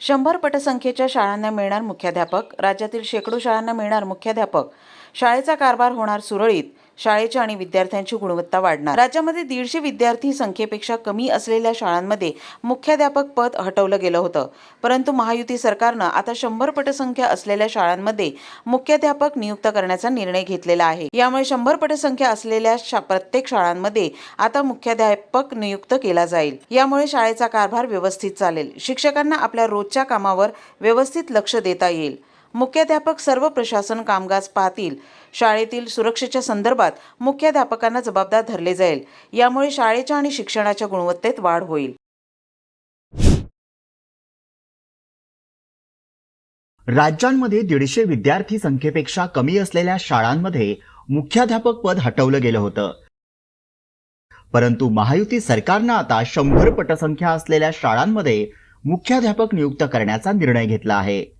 शंभर पटसंख्येच्या शाळांना मिळणार मुख्याध्यापक राज्यातील शेकडो शाळांना मिळणार मुख्याध्यापक. शाळेचा कारभार होणार सुरळीत. शाळेची आणि विद्यार्थ्यांची गुणवत्ता वाढणार. राज्यामध्ये दीडशे विद्यार्थी संख्येपेक्षा कमी असलेल्या शाळांमध्ये मुख्याध्यापक पद हटवलं गेलं होतं. परंतु महायुती सरकारनं आता शंभर पटसंख्या असलेल्या शाळांमध्ये मुख्याध्यापक नियुक्त करण्याचा निर्णय घेतलेला आहे. यामुळे शंभर पटसंख्या असलेल्या शा प्रत्येक शाळांमध्ये आता मुख्याध्यापक नियुक्त केला जाईल. यामुळे शाळेचा कारभार व्यवस्थित चालेल. शिक्षकांना आपल्या रोजच्या कामावर व्यवस्थित लक्ष देता येईल. मुख्याध्यापक सर्व प्रशासन कामकाज पाहतील. शाळेतील सुरक्षेच्या संदर्भात मुख्याध्यापकांना जबाबदार धरले जाईल. यामुळे शाळेच्या आणि शिक्षणाच्या गुणवत्तेत वाढ होईल. राज्यांमध्ये दीडशे विद्यार्थी संख्येपेक्षा कमी असलेल्या शाळांमध्ये मुख्याध्यापक पद हटवलं गेलं होतं. परंतु महायुती सरकारनं आता शंभर पटसंख्या असलेल्या शाळांमध्ये मुख्याध्यापक नियुक्त करण्याचा निर्णय घेतला आहे.